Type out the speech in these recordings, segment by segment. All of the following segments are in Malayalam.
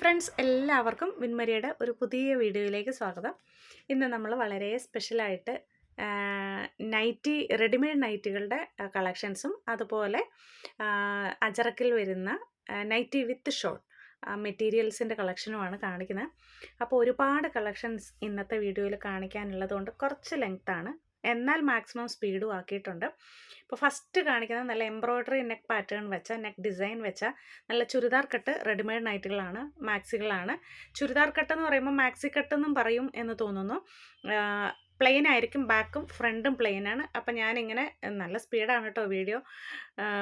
ഫ്രണ്ട്സ് എല്ലാവർക്കും വിൻമരിയുടെ ഒരു പുതിയ വീഡിയോയിലേക്ക് സ്വാഗതം. ഇന്ന് നമ്മൾ വളരെ സ്പെഷ്യലായിട്ട് നൈറ്റി റെഡിമെയ്ഡ് നൈറ്റികളുടെ കളക്ഷൻസും അതുപോലെ അജറക്കിൽ വരുന്ന നൈറ്റി വിത്ത് ഷോൾ മെറ്റീരിയൽസിന്റെ കളക്ഷനുമാണ് കാണിക്കുന്നത്. അപ്പോൾ ഒരുപാട് കളക്ഷൻസ് ഇന്നത്തെ വീഡിയോയിൽ കാണിക്കാനുള്ളതുകൊണ്ട് കുറച്ച് ലെങ്ത്താണ് എന്നാൽ മാക്സിമം സ്പീഡും ആക്കിയിട്ടുണ്ട് ഇപ്പോൾ ഫസ്റ്റ് കാണിക്കുന്നത് നല്ല എംബ്രോയ്ഡറി നെക്ക് പാറ്റേൺ വെച്ച നെക്ക് ഡിസൈൻ വെച്ച നല്ല ചുരിദാർ കട്ട് റെഡിമെയ്ഡ് നൈറ്റുകളാണ് മാക്സികളാണ് ചുരിദാർ കട്ട് എന്ന് പറയുമ്പോൾ മാക്സി കട്ട് എന്നും പറയും എന്ന് തോന്നുന്നു. പ്ലെയിൻ ആയിരിക്കും ബാക്കും ഫ്രണ്ടും പ്ലെയിൻ ആണ്. അപ്പം ഞാനിങ്ങനെ നല്ല സ്പീഡാണ് കേട്ടോ വീഡിയോ.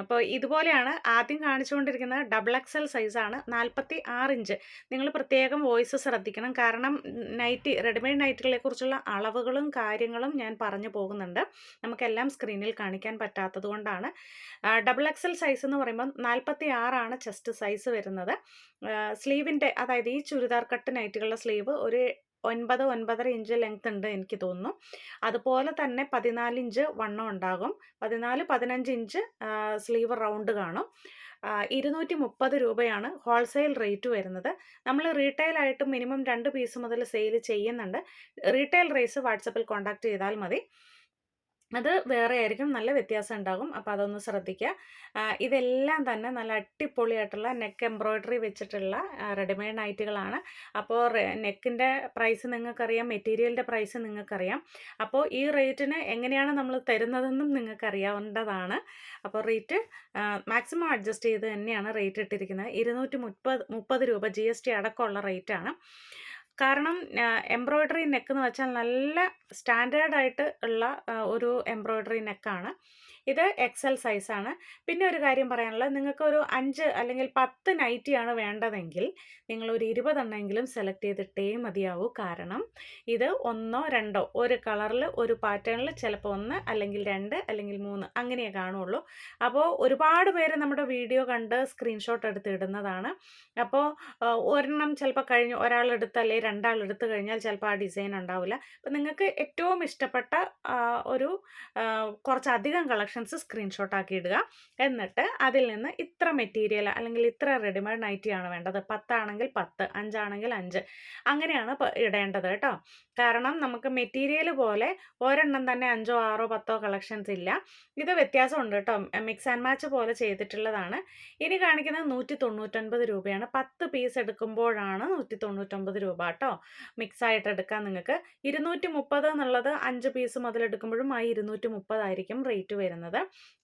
അപ്പോൾ ഇതുപോലെയാണ് ആദ്യം കാണിച്ചുകൊണ്ടിരിക്കുന്നത് ഡബിൾ എക്സൽ സൈസാണ് നാൽപ്പത്തി ആറ് ഇഞ്ച്. നിങ്ങൾ പ്രത്യേകം വോയിസ് ശ്രദ്ധിക്കണം. കാരണം നൈറ്റി റെഡിമെയ്ഡ് നൈറ്റുകളെ കുറിച്ചുള്ള അളവുകളും കാര്യങ്ങളും ഞാൻ പറഞ്ഞു പോകുന്നുണ്ട്. നമുക്കെല്ലാം സ്ക്രീനിൽ കാണിക്കാൻ പറ്റാത്തത് കൊണ്ടാണ്. ഡബിൾ എക്സൽ സൈസ് എന്ന് പറയുമ്പോൾ നാൽപ്പത്തി ആറാണ് ചെസ്റ്റ് സൈസ് വരുന്നത്. സ്ലീവിന്റെ അതായത് ഈ ചുരിദാർ കട്ട് നൈറ്റുകളുടെ സ്ലീവ് ഒരു ഒൻപത് ഒൻപതര ഇഞ്ച് ലെങ്ത് ഉണ്ട് എനിക്ക് തോന്നുന്നു. അതുപോലെ തന്നെ പതിനാല് ഇഞ്ച് വണ്ണം ഉണ്ടാകും. പതിനാല് പതിനഞ്ച് ഇഞ്ച് സ്ലീവ് റൗണ്ട് കാണും. ഇരുന്നൂറ്റി മുപ്പത് രൂപയാണ് ഹോൾസെയിൽ റേറ്റ് വരുന്നത്. നമ്മൾ റീറ്റെയിൽ ആയിട്ട് മിനിമം രണ്ട് പീസ് മുതൽ സെയിൽ ചെയ്യുന്നുണ്ട്. റീറ്റെയിൽ റേസ് വാട്സപ്പിൽ കോൺടാക്ട് ചെയ്താൽ മതി. അത് വേറെ ആയിരിക്കും. നല്ല വ്യത്യാസം ഉണ്ടാകും. അപ്പോൾ അതൊന്ന് ശ്രദ്ധിക്കുക. ഇതെല്ലാം തന്നെ നല്ല അടിപൊളിയായിട്ടുള്ള നെക്ക് എംബ്രോയ്ഡറി വെച്ചിട്ടുള്ള റെഡിമെയ്ഡ് നൈറ്റുകളാണ്. അപ്പോൾ നെക്കിന്റെ പ്രൈസ് നിങ്ങൾക്കറിയാം മെറ്റീരിയലിന്റെ പ്രൈസ് നിങ്ങൾക്കറിയാം. അപ്പോൾ ഈ റേറ്റിന് എങ്ങനെയാണ് നമ്മൾ തരുന്നതെന്നും നിങ്ങൾക്കറിയാവേണ്ടതാണ് അപ്പോൾ റേറ്റ് മാക്സിമം അഡ്ജസ്റ്റ് ചെയ്ത് തന്നെയാണ് റേറ്റ് ഇട്ടിരിക്കുന്നത്. ഇരുന്നൂറ്റി മുപ്പത് മുപ്പത് രൂപ ജി എസ് ടി അടക്കമുള്ള റേറ്റാണ്. കാരണം എംബ്രോയ്ഡറി നെക്ക് എന്ന് വെച്ചാൽ നല്ല സ്റ്റാൻഡേർഡായിട്ട് ഉള്ള ഒരു എംബ്രോയ്ഡറി നെക്കാണ് ഇത് എക്സൽ സൈസാണ് പിന്നെ ഒരു കാര്യം പറയാനുള്ളത് നിങ്ങൾക്ക് ഒരു അഞ്ച് അല്ലെങ്കിൽ പത്ത് നൈറ്റിയാണ് വേണ്ടതെങ്കിൽ നിങ്ങൾ ഒരു ഇരുപതെണ്ണമെങ്കിലും സെലക്ട് ചെയ്തിട്ടേ മതിയാവൂ. കാരണം ഇത് ഒന്നോ രണ്ടോ ഒരു കളറിൽ ഒരു പാറ്റേണിൽ ചിലപ്പോൾ ഒന്ന് അല്ലെങ്കിൽ രണ്ട് അല്ലെങ്കിൽ മൂന്ന് അങ്ങനെയേ കാണുള്ളൂ. അപ്പോൾ ഒരുപാട് പേര് നമ്മുടെ വീഡിയോ കണ്ട് സ്ക്രീൻഷോട്ട് എടുത്ത് ഇടുന്നതാണ്. അപ്പോൾ ഒരെണ്ണം ചിലപ്പോൾ കഴിഞ്ഞ് ഒരാളെടുത്ത് അല്ലെങ്കിൽ രണ്ടാളെടുത്ത് കഴിഞ്ഞാൽ ചിലപ്പോൾ ആ ഡിസൈൻ ഉണ്ടാവില്ല. അപ്പോൾ നിങ്ങൾക്ക് ഏറ്റവും ഇഷ്ടപ്പെട്ട ഒരു കുറച്ചധികം കുറച്ചധികം കളക്ഷൻസ് സ്ക്രീൻഷോട്ട് ആക്കി ഇടുക എന്നിട്ട് അതിൽ നിന്ന് ഇത്ര മെറ്റീരിയൽ അല്ലെങ്കിൽ ഇത്ര റെഡിമെയ്ഡ് നൈറ്റിയാണ് വേണ്ടത്. പത്താണെങ്കിൽ പത്ത് അഞ്ചാണെങ്കിൽ അഞ്ച്. അങ്ങനെയാണ് ഇടേണ്ടത് കേട്ടോ. കാരണം നമുക്ക് മെറ്റീരിയൽ പോലെ ഒരെണ്ണം തന്നെ അഞ്ചോ ആറോ പത്തോ കളക്ഷൻസ് ഇല്ല. ഇത് വ്യത്യാസമുണ്ട് കേട്ടോ. മിക്സ് ആൻഡ് മാച്ച് പോലെ ചെയ്തിട്ടുള്ളതാണ്. ഇനി കാണിക്കുന്നത് നൂറ്റി തൊണ്ണൂറ്റൊൻപത് രൂപയാണ്. പത്ത് പീസ് എടുക്കുമ്പോഴാണ് നൂറ്റി തൊണ്ണൂറ്റൊൻപത് രൂപ കേട്ടോ. മിക്സ് ആയിട്ട് എടുക്കാൻ നിങ്ങൾക്ക്. ഇരുന്നൂറ്റി മുപ്പത് എന്നുള്ളത് അഞ്ച് പീസ് മുതലെടുക്കുമ്പോഴും ആ ഇരുന്നൂറ്റി മുപ്പതായിരിക്കും റേറ്റ് വരുന്നത്.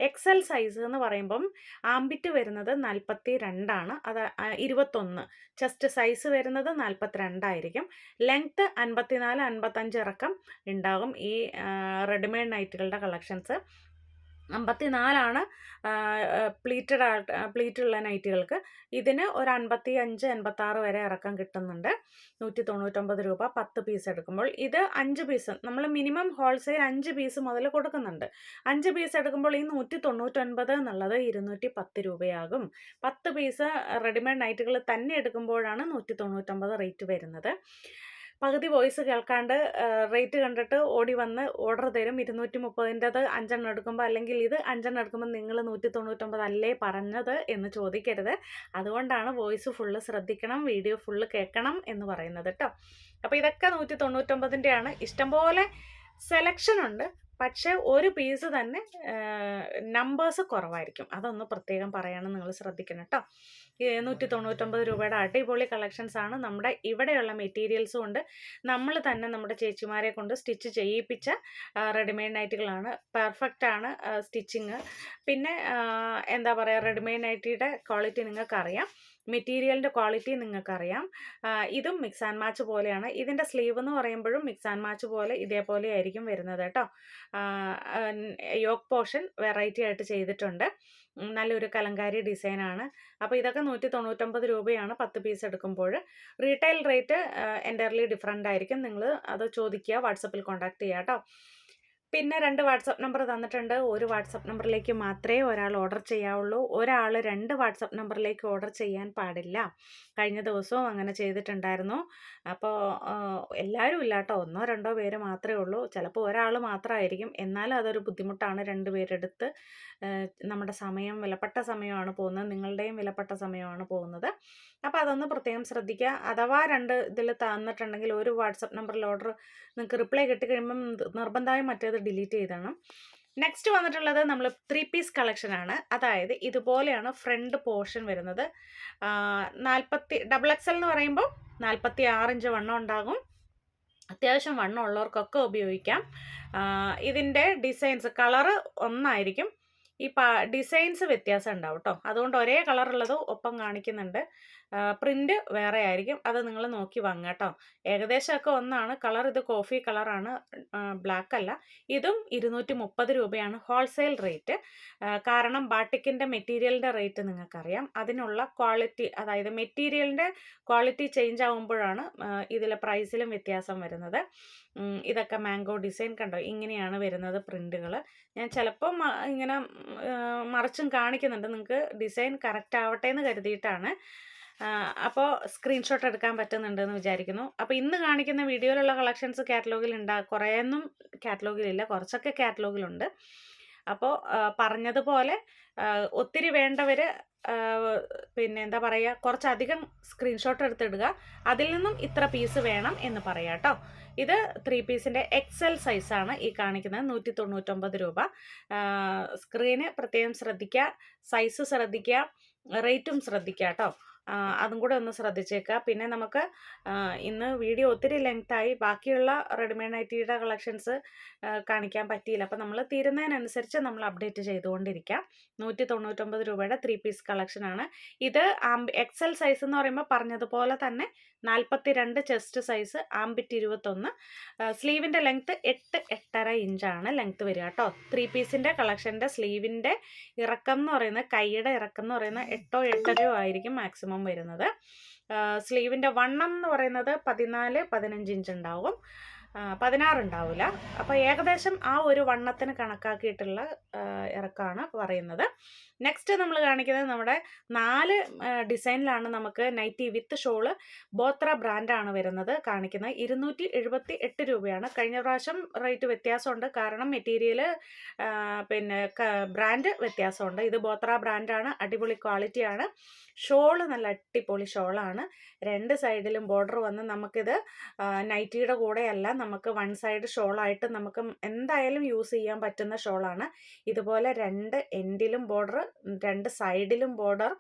എക്സൽ സൈസ് എന്ന് പറയുമ്പം ആംബിറ്റ് വരുന്നത് നാൽപ്പത്തി രണ്ടാണ് അത് ഇരുപത്തൊന്ന്. ചെസ്റ്റ് സൈസ് വരുന്നത് നാൽപ്പത്തിരണ്ടായിരിക്കും ലെങ്ത്ത് അൻപത്തിനാല് അൻപത്തഞ്ച് ഇറക്കം ഉണ്ടാകും ഈ റെഡിമെയ്ഡ് നൈറ്റുകളുടെ കളക്ഷൻസ് അമ്പത്തിനാലാണ് പ്ലീറ്റഡ് ആയിട്ട് പ്ലീറ്റുള്ള നൈറ്റികൾക്ക് ഇതിന് ഒരു അൻപത്തി അഞ്ച് എൺപത്താറ് വരെ ഇറക്കം കിട്ടുന്നുണ്ട്. നൂറ്റി തൊണ്ണൂറ്റൊമ്പത് രൂപ പത്ത് പീസ് എടുക്കുമ്പോൾ. ഇത് അഞ്ച് പീസ് നമ്മൾ മിനിമം ഹോൾസെയിൽ അഞ്ച് പീസ് മുതൽ കൊടുക്കുന്നുണ്ട്. അഞ്ച് പീസ് എടുക്കുമ്പോൾ ഈ നൂറ്റി തൊണ്ണൂറ്റൊൻപത് എന്നുള്ളത് ഇരുന്നൂറ്റി പത്ത് രൂപയാകും. പത്ത് പീസ് റെഡിമെയ്ഡ് നൈറ്റുകൾ തന്നെ എടുക്കുമ്പോഴാണ് നൂറ്റി തൊണ്ണൂറ്റൊമ്പത് റേറ്റ് വരുന്നത്. പകുതി വോയിസ് കേൾക്കാണ്ട് റേറ്റ് കണ്ടിട്ട് ഓടി വന്ന് ഓർഡർ തരും. ഇരുന്നൂറ്റി മുപ്പതിന്റെത് അഞ്ചെണ്ണം എടുക്കുമ്പോൾ അല്ലെങ്കിൽ ഇത് അഞ്ചെണ്ണം എടുക്കുമ്പോൾ നിങ്ങൾ നൂറ്റി തൊണ്ണൂറ്റൊമ്പത് അല്ലേ പറഞ്ഞത് എന്ന് ചോദിക്കരുത്. അതുകൊണ്ടാണ് വോയിസ് ഫുള്ള് ശ്രദ്ധിക്കണം വീഡിയോ ഫുള്ള് കേൾക്കണം എന്ന് പറയുന്നത് കേട്ടോ. അപ്പോൾ ഇതൊക്കെ നൂറ്റി തൊണ്ണൂറ്റൊമ്പതിന്റെയാണ് ഇഷ്ടംപോലെ സെലക്ഷൻ ഉണ്ട്. പക്ഷേ ഒരു പീസ് തന്നെ നമ്പേഴ്സ് കുറവായിരിക്കും. അതൊന്ന് പ്രത്യേകം പറയണം നിങ്ങൾ ശ്രദ്ധിക്കണം കേട്ടോ നൂറ്റി തൊണ്ണൂറ്റൊമ്പത് രൂപയുടെ അടിപൊളി കളക്ഷൻസ് ആണ് നമ്മുടെ ഇവിടെയുള്ള മെറ്റീരിയൽസ് കൊണ്ട് നമ്മൾ തന്നെ നമ്മുടെ ചേച്ചിമാരെ കൊണ്ട് സ്റ്റിച്ച് ചെയ്യിപ്പിച്ച റെഡിമെയ്ഡ് നൈറ്റുകളാണ് പെർഫെക്റ്റ് ആണ് സ്റ്റിച്ചിങ് പിന്നെ എന്താ പറയുക റെഡിമെയ്ഡ് നൈറ്റിയുടെ ക്വാളിറ്റി നിങ്ങൾക്കറിയാം. മെറ്റീരിയലിന്റെ ക്വാളിറ്റി നിങ്ങൾക്കറിയാം. ഇതും മിക്സ് ആൻഡ് മാച്ച് പോലെയാണ്. ഇതിന്റെ സ്ലീവ് എന്ന് പറയുമ്പോഴും മിക്സ് ആൻഡ് മാച്ച് പോലെ ഇതേപോലെ ആയിരിക്കും വരുന്നത് കേട്ടോ. യോക്ക് പോർഷൻ വെറൈറ്റി ആയിട്ട് ചെയ്തിട്ടുണ്ട്. നല്ലൊരു കലങ്കാരി ഡിസൈനാണ് അപ്പോൾ ഇതൊക്കെ നൂറ്റി തൊണ്ണൂറ്റൊമ്പത് രൂപയാണ് പത്ത് പീസ് എടുക്കുമ്പോൾ. റീറ്റെയിൽ റേറ്റ് എന്റയർലി ഡിഫറെന്റ് ആയിരിക്കും. നിങ്ങൾ അത് ചോദിക്കുക വാട്സപ്പിൽ കോൺടാക്ട് ചെയ്യുക കേട്ടോ. പിന്നെ രണ്ട് വാട്സപ്പ് നമ്പർ തന്നിട്ടുണ്ട്. ഒരു വാട്സപ്പ് നമ്പറിലേക്ക് മാത്രമേ ഒരാൾ ഓർഡർ ചെയ്യാവുള്ളൂ. ഒരാൾ രണ്ട് വാട്സപ്പ് നമ്പറിലേക്ക് ഓർഡർ ചെയ്യാൻ പാടില്ല. കഴിഞ്ഞ ദിവസവും അങ്ങനെ ചെയ്തിട്ടുണ്ടായിരുന്നു. അപ്പോൾ എല്ലാവരും ഇല്ല കേട്ടോ. ഒന്നോ രണ്ടോ പേര് മാത്രമേ ഉള്ളൂ. ചിലപ്പോൾ ഒരാൾ മാത്രമായിരിക്കും. എന്നാലും അതൊരു ബുദ്ധിമുട്ടാണ് രണ്ട് പേരെടുത്ത്. നമ്മുടെ സമയം വിലപ്പെട്ട സമയമാണ് പോകുന്നത്. നിങ്ങളുടെയും വിലപ്പെട്ട സമയമാണ് പോകുന്നത്. അപ്പോൾ അതൊന്ന് പ്രത്യേകം ശ്രദ്ധിക്കുക. അഥവാ രണ്ട് ഇതിൽ തന്നിട്ടുണ്ടെങ്കിൽ ഒരു വാട്സപ്പ് നമ്പറിൽ ഓർഡർ നിങ്ങൾക്ക് റിപ്ലൈ കിട്ടിക്കഴിയുമ്പം നിർബന്ധമായും മറ്റേത് ഡിലീറ്റ് ചെയ്തണം. നെക്സ്റ്റ് വന്നിട്ടുള്ളത് നമ്മൾ ത്രീ പീസ് കളക്ഷനാണ് അതായത് ഇതുപോലെയാണ് ഫ്രണ്ട് പോർഷൻ വരുന്നത്. നാൽപ്പത്തി ഡബിൾ എക്സൽ എന്ന് പറയുമ്പോൾ നാൽപ്പത്തി ആറിഞ്ച് വണ്ണം ഉണ്ടാകും. അത്യാവശ്യം വണ്ണം ഉള്ളവർക്കൊക്കെ ഉപയോഗിക്കാം. ഇതിന്റെ ഡിസൈൻസ് കളറ് ഒന്നായിരിക്കും. ഈ പാ ഡിസൈൻസ് വ്യത്യാസം ഉണ്ടാവും കേട്ടോ അതുകൊണ്ട് ഒരേ കളറുള്ളത് ഒപ്പം കാണിക്കുന്നുണ്ട്. പ്രിന്റ് വേറെ ആയിരിക്കും. അത് നിങ്ങൾ നോക്കി വാങ്ങുക കേട്ടോ ഏകദേശമൊക്കെ ഒന്നാണ്. കളർ ഇത് കോഫി കളറാണ് ബ്ലാക്ക് അല്ല. ഇതും ഇരുന്നൂറ്റി മുപ്പത് രൂപയാണ് ഹോൾസെയിൽ റേറ്റ് കാരണം ബാട്ടിക്കിന്റെ മെറ്റീരിയലിന്റെ റേറ്റ് നിങ്ങൾക്കറിയാം. അതിനുള്ള ക്വാളിറ്റി അതായത് മെറ്റീരിയലിന്റെ ക്വാളിറ്റി ചേഞ്ച് ആകുമ്പോഴാണ് ഇതിലെ പ്രൈസിലും വ്യത്യാസം വരുന്നത്. ഇതൊക്കെ മാംഗോ ഡിസൈൻ കണ്ടോ? ഇങ്ങനെയാണ് വരുന്നത് പ്രിന്റുകൾ ഞാൻ ചിലപ്പം ഇങ്ങനെ മറിച്ചും കാണിക്കുന്നുണ്ട്. നിങ്ങൾക്ക് ഡിസൈൻ കറക്റ്റ് ആവട്ടെ എന്ന് കരുതിയിട്ടാണ് അപ്പോൾ സ്ക്രീൻഷോട്ട് എടുക്കാൻ പറ്റുന്നുണ്ടെന്ന് വിചാരിക്കുന്നു. അപ്പോൾ ഇന്ന് കാണിക്കുന്ന വീഡിയോയിലുള്ള കളക്ഷൻസ് കാറ്റലോഗിൽ ഉണ്ടാ കുറേയൊന്നും കാറ്റലോഗിലില്ല കുറച്ചൊക്കെ കാറ്റലോഗിലുണ്ട് അപ്പോൾ പറഞ്ഞതുപോലെ ഒത്തിരി വേണ്ടവർ പിന്നെ എന്താ പറയുക കുറച്ചധികം സ്ക്രീൻഷോട്ട് എടുത്തിടുക. അതിൽ നിന്നും ഇത്ര പീസ് വേണം എന്ന് പറയാം കേട്ടോ ഇത് ത്രീ പീസിന്റെ എക്സൽ സൈസാണ് ഈ കാണിക്കുന്നത്. നൂറ്റി തൊണ്ണൂറ്റൊമ്പത് രൂപ സ്ക്രീന് പ്രത്യേകം ശ്രദ്ധിക്കുക സൈസ് ശ്രദ്ധിക്കുക റേറ്റും ശ്രദ്ധിക്കുക കേട്ടോ അതും കൂടെ ഒന്ന് ശ്രദ്ധിച്ചേക്കുക പിന്നെ നമുക്ക് ഇന്ന് വീഡിയോ ഒത്തിരി ലെങ്തായി ബാക്കിയുള്ള റെഡിമെയ്ഡ് നൈറ്റിയുടെ കളക്ഷൻസ് കാണിക്കാൻ പറ്റിയില്ല. അപ്പോൾ നമ്മൾ തീരുന്നതിനനുസരിച്ച് നമ്മൾ അപ്ഡേറ്റ് ചെയ്തുകൊണ്ടിരിക്കാം. നൂറ്റി തൊണ്ണൂറ്റൊമ്പത് രൂപയുടെ ത്രീ പീസ് കളക്ഷനാണ് ഇത് എക്സൽ സൈസ് എന്ന് പറയുമ്പോൾ പറഞ്ഞതുപോലെ തന്നെ നാൽപ്പത്തി രണ്ട് ചെസ്റ്റ് സൈസ് ആംബിറ്റ് ഇരുപത്തൊന്ന്. സ്ലീവിന്റെ ലെങ്ത്ത് എട്ട് എട്ടര ഇഞ്ചാണ് ലെങ്ത്ത് വരിക കേട്ടോ. ത്രീ പീസിന്റെ കളക്ഷന്റെ സ്ലീവിന്റെ ഇറക്കം എന്ന് പറയുന്നത് കൈയുടെ ഇറക്കം എന്ന് പറയുന്നത് എട്ടോ എട്ടരയോ ആയിരിക്കും മാക്സിമം വരുന്നത്. സ്ലീവിന്റെ വണ്ണം എന്ന് പറയുന്നത് പതിനാല് പതിനഞ്ച് ഇഞ്ച് ഉണ്ടാവും. പതിനാറ് ഉണ്ടാവില്ല അപ്പോൾ ഏകദേശം ആ ഒരു വണ്ണത്തിന് കണക്കാക്കിയിട്ടുള്ള ഇറക്കമാണ് പറയുന്നത്. നെക്സ്റ്റ് നമ്മൾ കാണിക്കുന്നത് നമ്മുടെ നാല് ഡിസൈനിലാണ് നമുക്ക് നൈറ്റി വിത്ത് ഷോൾ ബോത്ര ബ്രാൻഡാണ് വരുന്നത് കാണിക്കുന്നത്. ഇരുന്നൂറ്റി എഴുപത്തി എട്ട് രൂപയാണ്. കഴിഞ്ഞ പ്രാവശ്യം റേറ്റ് വ്യത്യാസമുണ്ട്. കാരണം മെറ്റീരിയൽ പിന്നെ ബ്രാൻഡ് വ്യത്യാസമുണ്ട്. ഇത് ബോത്ര ബ്രാൻഡാണ് അടിപൊളി ക്വാളിറ്റിയാണ് ഷോൾ നല്ല അടിപൊളി ഷോളാണ് രണ്ട് സൈഡിലും ബോർഡർ വന്ന് നമുക്കിത് നൈറ്റിയുടെ കൂടെയല്ല നമുക്ക് വൺ സൈഡ് ഷോളായിട്ട് നമുക്ക് എന്തായാലും യൂസ് ചെയ്യാൻ പറ്റുന്ന ഷോളാണ് ഇതുപോലെ രണ്ട് എൻഡിലും ബോർഡർ രണ്ട് സൈഡിലും ബോർഡർ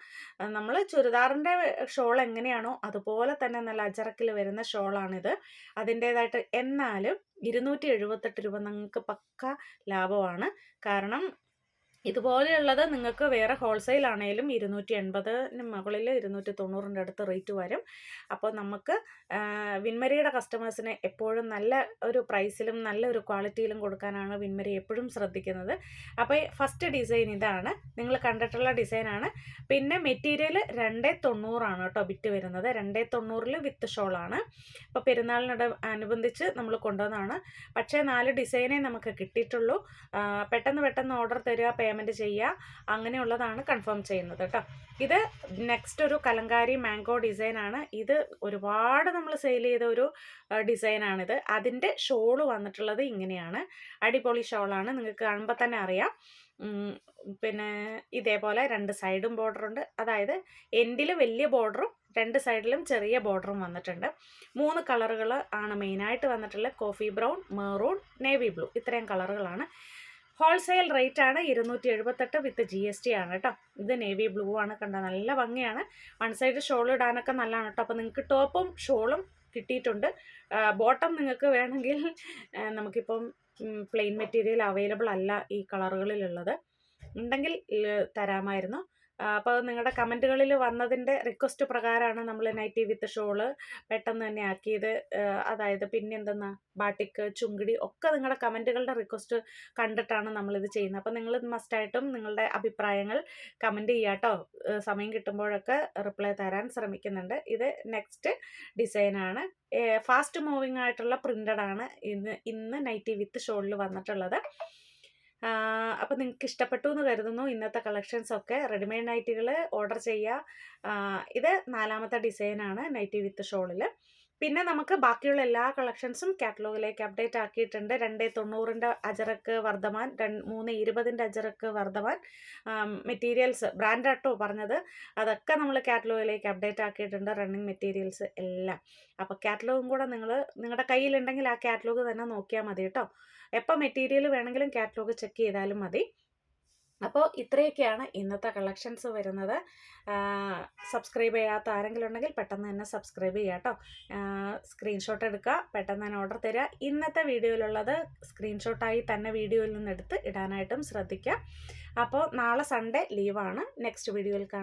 നമ്മൾ ചുരിദാറിന്റെ ഷോൾ എങ്ങനെയാണോ അതുപോലെ തന്നെ നല്ല അജറക്കിൽ വരുന്ന ഷോളാണിത് അതിന്റേതായിട്ട് എന്നാലും ഇരുന്നൂറ്റി എഴുപത്തെട്ട് രൂപ നിങ്ങൾക്ക് പക്ക ലാഭമാണ്. കാരണം ഇതുപോലെയുള്ളത് നിങ്ങൾക്ക് വേറെ ഹോൾസെയിൽ ആണെങ്കിലും ഇരുന്നൂറ്റി എൺപതിന് മുകളിൽ ഇരുന്നൂറ്റി തൊണ്ണൂറിന്റെ അടുത്ത് റേറ്റ് വരും. അപ്പോൾ നമുക്ക് വിൻമരിയുടെ കസ്റ്റമേഴ്സിനെ എപ്പോഴും നല്ല ഒരു പ്രൈസിലും നല്ല ഒരു ക്വാളിറ്റിയിലും കൊടുക്കാനാണ് വിൻമരി എപ്പോഴും ശ്രദ്ധിക്കുന്നത്. അപ്പോൾ ഫസ്റ്റ് ഡിസൈൻ ഇതാണ്. നിങ്ങൾ കണ്ടിട്ടുള്ള ഡിസൈനാണ്. പിന്നെ മെറ്റീരിയൽ രണ്ടേ തൊണ്ണൂറാണ് കേട്ടോ വിറ്റ് വരുന്നത്. രണ്ടേ തൊണ്ണൂറിൽ വിത്ത് ഷോളാണ്. അപ്പോൾ പെരുന്നാളിനോട് അനുബന്ധിച്ച് നമ്മൾ കൊണ്ടുവന്നതാണ്. പക്ഷേ നാല് ഡിസൈനേ നമുക്ക് കിട്ടിയിട്ടുള്ളൂ. പെട്ടെന്ന് പെട്ടെന്ന് ഓർഡർ തരിക പേയ്മെന്റ് ചെയ്യുക. അങ്ങനെയുള്ളതാണ് കൺഫേം ചെയ്യുന്നത് കേട്ടോ. ഇത് നെക്സ്റ്റ് ഒരു കലങ്കാരി മാംഗോ ഡിസൈനാണ് ഇത് ഒരുപാട് നമ്മൾ സെയിൽ ചെയ്ത ഒരു ഡിസൈനാണിത് അതിന്റെ ഷോൾ വന്നിട്ടുള്ളത് ഇങ്ങനെയാണ്. അടിപൊളി ഷോളാണ് നിങ്ങൾക്ക് കാണുമ്പോൾ തന്നെ അറിയാം. പിന്നെ ഇതേപോലെ രണ്ട് സൈഡും ബോർഡറുണ്ട് അതായത് എൻഡിൽ വലിയ ബോർഡറും രണ്ട് സൈഡിലും ചെറിയ ബോർഡറും വന്നിട്ടുണ്ട്. മൂന്ന് കളറുകൾ ആണ് മെയിനായിട്ട് വന്നിട്ടുള്ളത്. Coffee brown maroon navy blue ഇത്രയും കളറുകളാണ് ഹോൾസെയിൽ റേറ്റ് ആണ് ഇരുന്നൂറ്റി എഴുപത്തെട്ട് വിത്ത് ജി എസ് ടി ആണ് കേട്ടോ. ഇത് നേവി ബ്ലൂ ആണ് കണ്ട? നല്ല ഭംഗിയാണ്. വൺ സൈഡ് ഷോൾ ഇടാനൊക്കെ നല്ലതാണ് കേട്ടോ. അപ്പോൾ നിങ്ങൾക്ക് ടോപ്പും ഷോളും കിട്ടിയിട്ടുണ്ട്. ബോട്ടം നിങ്ങൾക്ക് വേണമെങ്കിൽ നമുക്കിപ്പം പ്ലെയിൻ മെറ്റീരിയൽ അവൈലബിൾ അല്ല ഈ കളറുകളിലുള്ളത് ഉണ്ടെങ്കിൽ തരാമായിരുന്നു. അപ്പോൾ നിങ്ങളുടെ കമന്റുകളിൽ വന്നതിന്റെ റിക്വസ്റ്റ് പ്രകാരമാണ് നമ്മൾ നൈറ്റി വിത്ത് ഷോൾ പെട്ടെന്ന് തന്നെ ആക്കിയത്. അതായത് പിന്നെ എന്തെന്നാ ബാട്ടിക്ക് ചുങ്കിടി ഒക്കെ നിങ്ങളുടെ കമന്റുകളുടെ റിക്വസ്റ്റ് കണ്ടിട്ടാണ് നമ്മളിത് ചെയ്യുന്നത്. അപ്പോൾ നിങ്ങൾ മസ്റ്റായിട്ടും നിങ്ങളുടെ അഭിപ്രായങ്ങൾ കമന്റ് ചെയ്യാട്ടോ സമയം കിട്ടുമ്പോഴൊക്കെ റിപ്ലൈ തരാൻ ശ്രമിക്കുന്നുണ്ട്. ഇത് നെക്സ്റ്റ് ഡിസൈനാണ്. ഫാസ്റ്റ് മൂവിങ് ആയിട്ടുള്ള പ്രിന്റഡാണ് ഇന്ന് ഇന്ന് നൈറ്റി വിത്ത് ഷോളിൽ വന്നിട്ടുള്ളത്. അപ്പോൾ നിങ്ങൾക്ക് ഇഷ്ടപ്പെട്ടു എന്ന് കരുതുന്നു. ഇന്നത്തെ കളക്ഷൻസ് ഒക്കെ റെഡിമെയ്ഡ് നൈറ്റികൾ ഓർഡർ ചെയ്യുക ഇത് നാലാമത്തെ ഡിസൈനാണ് നൈറ്റി വിത്ത് ഷോളിൽ പിന്നെ നമുക്ക് ബാക്കിയുള്ള എല്ലാ കളക്ഷൻസും കാറ്റലോഗിലേക്ക് അപ്ഡേറ്റ് ആക്കിയിട്ടുണ്ട്. രണ്ട് തൊണ്ണൂറിന്റെ അജറക്ക് വർദ്ധമാൻ രണ്ട് മൂന്ന് ഇരുപതിന്റെ അജറക്ക് വർദ്ധമാൻ. മെറ്റീരിയൽസ് ബ്രാൻഡാട്ടോ പറഞ്ഞത്. അതൊക്കെ നമ്മൾ കാറ്റലോഗിലേക്ക് അപ്ഡേറ്റ് ആക്കിയിട്ടുണ്ട് റണ്ണിങ് മെറ്റീരിയൽസ് എല്ലാം. അപ്പോൾ കാറ്റലോഗും കൂടെ നിങ്ങൾ നിങ്ങളുടെ കയ്യിലുണ്ടെങ്കിൽ ആ കാറ്റലോഗ് തന്നെ നോക്കിയാൽ മതി കേട്ടോ. എപ്പോൾ മെറ്റീരിയൽ വേണമെങ്കിലും കാറ്റലോഗ് ചെക്ക് ചെയ്താലും മതി. അപ്പോൾ ഇത്രയൊക്കെയാണ് ഇന്നത്തെ കളക്ഷൻസ് വരുന്നത്. സബ്സ്ക്രൈബ് ചെയ്യാത്ത ആരെങ്കിലും ഉണ്ടെങ്കിൽ പെട്ടെന്ന് തന്നെ സബ്സ്ക്രൈബ് ചെയ്യുക കേട്ടോ സ്ക്രീൻഷോട്ട് എടുക്കുക പെട്ടെന്ന് തന്നെ ഓർഡർ തരിക. ഇന്നത്തെ വീഡിയോയിലുള്ളത് സ്ക്രീൻഷോട്ടായി തന്നെ വീഡിയോയിൽ നിന്ന് എടുത്ത് ഇടാനായിട്ടും ശ്രദ്ധിക്കുക. അപ്പോൾ നാളെ സൺഡേ ലീവാണ് നെക്സ്റ്റ് വീഡിയോയിൽ കാണാം.